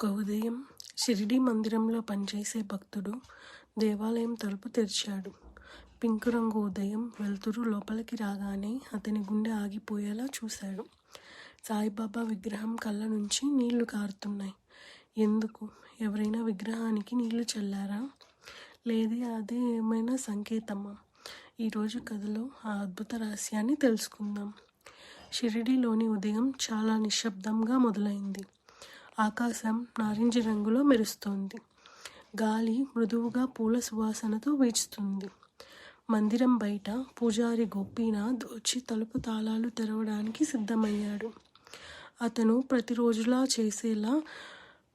ఒక ఉదయం షిరిడీ మందిరంలో పనిచేసే భక్తుడు దేవాలయం తలుపు తెరిచాడు. పింక్ రంగు ఉదయం వెలుతురు లోపలికి రాగానే అతని గుండె ఆగిపోయేలా చూశాడు. సాయిబాబా విగ్రహం కళ్ళ నుంచి నీళ్ళు కారుతున్నాయి. ఎందుకు? ఎవరైనా విగ్రహానికి నీళ్ళు చల్లారా? లేదా అదే ఏమైనా సంకేతమా? ఈరోజు కథలో ఆ అద్భుత రహస్యాన్ని తెలుసుకుందాం. షిరిడీలోని ఉదయం చాలా నిశ్శబ్దంగా మొదలైంది. ఆకాశం నారింజ రంగులో మెరుస్తోంది. గాలి మృదువుగా పూల సువాసనతో వీచుతుంది. మందిరం బయట పూజారి గోపీనాథ్ వచ్చి తలుపు తాళాలు తెరవడానికి సిద్ధమయ్యాడు. అతను ప్రతిరోజులా చేసేలా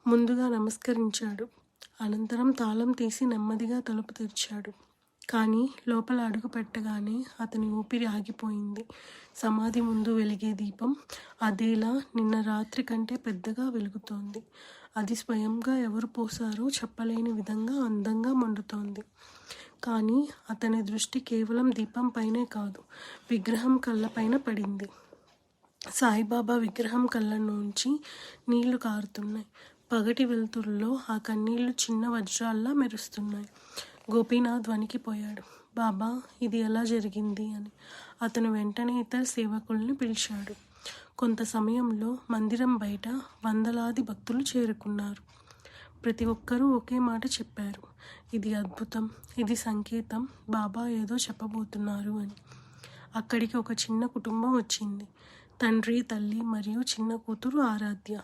ముందుగా నమస్కరించాడు. అనంతరం తాళం తీసి నెమ్మదిగా తలుపు తెరిచాడు. కానీ లోపల అడుగు పెట్టగానే అతని ఊపిరి ఆగిపోయింది. సమాధి ముందు వెలిగే దీపం అదేలా నిన్న రాత్రి కంటే పెద్దగా వెలుగుతోంది. అది స్వయంగా ఎవరు పోసారో చెప్పలేని విధంగా అందంగా మండుతోంది. కానీ అతని దృష్టి కేవలం దీపం పైనే కాదు, విగ్రహం కళ్ళపైన పడింది. సాయిబాబా విగ్రహం కళ్ళ నుంచి నీళ్ళు కారుతున్నాయి. పగటి వెలుతురులో ఆ కన్నీళ్ళు చిన్న వజ్రాల్లా మెరుస్తున్నాయి. గోపీనాథ్ వణికిపోయాడు. బాబా ఇది ఎలా జరిగింది? అని. అతను వెంటనే ఇతర సేవకుల్ని పిలిచాడు. కొంత సమయంలో మందిరం బయట వందలాది భక్తులు చేరుకున్నారు. ప్రతి ఒక్కరూ ఒకే మాట చెప్పారు. ఇది అద్భుతం. ఇది సంకేతం. బాబా ఏదో చెప్పబోతున్నారు అని. అక్కడికి ఒక చిన్న కుటుంబం వచ్చింది. తండ్రి, తల్లి మరియు చిన్న కూతురు ఆరాధ్య.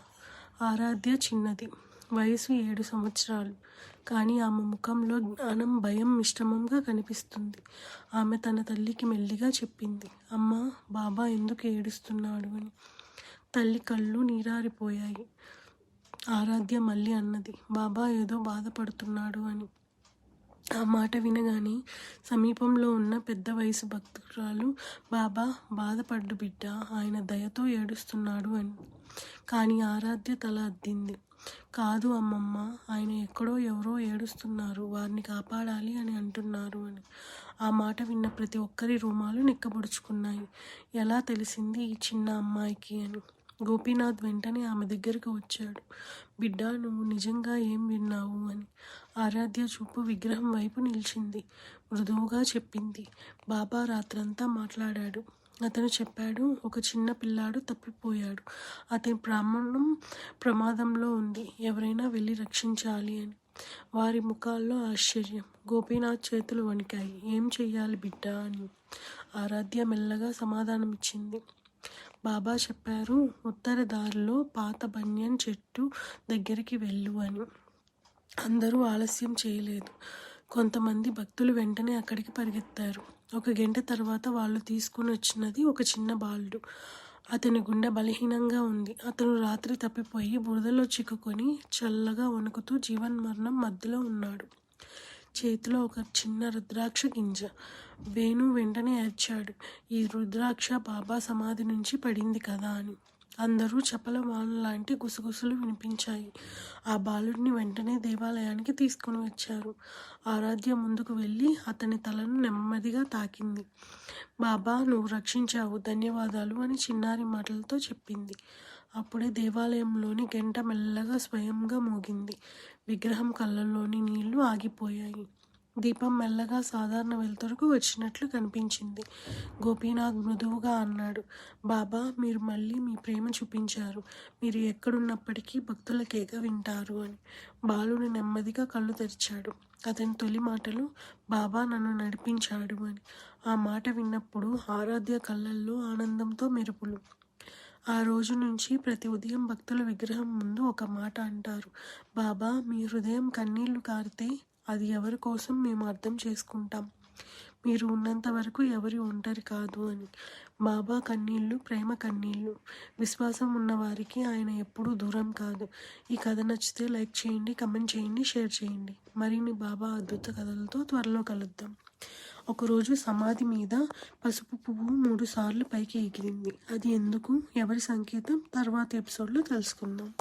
ఆరాధ్య చిన్నది. వయసు ఏడు సంవత్సరాలు. కానీ ఆమె ముఖంలో జ్ఞానం, భయం మిశ్రమంగా కనిపిస్తుంది. ఆమె తన తల్లికి మెల్లిగా చెప్పింది. అమ్మ బాబా ఎందుకు ఏడుస్తున్నాడు అని. తల్లి కళ్ళు నీరారిపోయాయి. ఆరాధ్య మళ్ళీ అన్నది. బాబా ఏదో బాధపడుతున్నాడు అని. ఆ మాట వినగానే సమీపంలో ఉన్న పెద్ద వయసు భక్తురాలు బాబా బాధపడ్డు బిడ్డ, ఆయన దయతో ఏడుస్తున్నాడు అని. కానీ ఆరాధ్య తల అద్దింది. కాదు అమ్మమ్మ, ఆయన ఎక్కడో ఎవరో ఏడుస్తున్నారు. వారిని కాపాడాలి అని అంటున్నారు అని. ఆ మాట విన్న ప్రతి ఒక్కరి రూమాలు నిక్కబొడుచుకున్నాయి. ఎలా తెలిసింది ఈ చిన్న అమ్మాయికి అని. గోపీనాథ్ వెంటనే ఆమె దగ్గరికి వచ్చాడు. బిడ్డా, నువ్వు నిజంగా ఏం విన్నావు? అని. ఆరాధ్య చూపు విగ్రహం వైపు నిలిచింది. మృదువుగా చెప్పింది. బాబా రాత్రంతా మాట్లాడాడు. అతను చెప్పాడు ఒక చిన్న పిల్లాడు తప్పిపోయాడు. అతని ప్రాణం ప్రమాదంలో ఉంది. ఎవరైనా వెళ్ళి రక్షించాలి అని. వారి ముఖాల్లో ఆశ్చర్యం. గోపీనాథ్ చేతులు వణికాయి. ఏం చెయ్యాలి బిడ్డ అని. ఆరాధ్య మెల్లగా సమాధానమిచ్చింది. బాబా చెప్పారు ఉత్తర దారిలో పాత బన్యన్ చెట్టు దగ్గరికి వెళ్ళు అని. అందరూ ఆలస్యం చేయలేదు. కొంతమంది భక్తులు వెంటనే అక్కడికి పరిగెత్తారు. ఒక గంట తర్వాత వాళ్ళు తీసుకుని వచ్చినది ఒక చిన్న బాలుడు. అతని గుండె బలహీనంగా ఉంది. అతను రాత్రి తప్పిపోయి బురదలో చిక్కుకొని చల్లగా వణుకుతూ జీవన్ మరణం మధ్యలో ఉన్నాడు. చేతిలో ఒక చిన్న రుద్రాక్ష గింజ. వేణు వెంటనే అరిచాడు ఈ రుద్రాక్ష బాబా సమాధి నుంచి పడింది కదా అని. అందరూ చపల వానలాంటి గుసగుసలు వినిపించాయి. ఆ బాలుడిని వెంటనే దేవాలయానికి తీసుకుని వచ్చారు. ఆరాధ్య ముందుకు వెళ్ళి అతని తలను నెమ్మదిగా తాకింది. బాబా, నువ్వు రక్షించావు. ధన్యవాదాలు అని చిన్నారి మాటలతో చెప్పింది. అప్పుడే దేవాలయంలోని గంట మెల్లగా స్వయంగా మోగింది. విగ్రహం కళ్ళల్లోని నీళ్ళు ఆగిపోయాయి. దీపం మెల్లగా సాధారణ వెలుతురుకు వచ్చినట్లు కనిపించింది. గోపీనాథ్ మృదువుగా అన్నాడు. బాబా, మీరు మళ్ళీ మీ ప్రేమ చూపించారు. మీరు ఎక్కడున్నప్పటికీ భక్తుల కేక వింటారు అని. బాలుడు నెమ్మదిగా కళ్ళు తెరిచాడు. అతని తొలి మాటలు బాబా నన్ను నడిపించాడు అని. ఆ మాట విన్నప్పుడు ఆరాధ్య కళ్ళల్లో ఆనందంతో మెరుపులు. ఆ రోజు నుంచి ప్రతి ఉదయం భక్తుల విగ్రహం ముందు ఒక మాట అంటారు. బాబా, మీ హృదయం కన్నీళ్ళు కారితే అది ఎవరి కోసం మేము అర్థం చేసుకుంటాం. మీరు ఉన్నంత వరకు ఎవరి ఒంటరి కాదు అని. బాబా కన్నీళ్ళు ప్రేమ కన్నీళ్ళు విశ్వాసం ఉన్నవారికి ఆయన ఎప్పుడూ దూరం కాదు. ఈ కథ నచ్చితే లైక్ చేయండి, కమెంట్ చేయండి, షేర్ చేయండి. మరిన్ని బాబా అద్భుత కథలతో త్వరలో కలుద్దాం. ఒకరోజు సమాధి మీద పసుపు పువ్వు మూడు సార్లు పైకి ఎగిరింది. అది ఎందుకు? ఎవరి సంకేతం? తర్వాత ఎపిసోడ్లో తెలుసుకుందాం.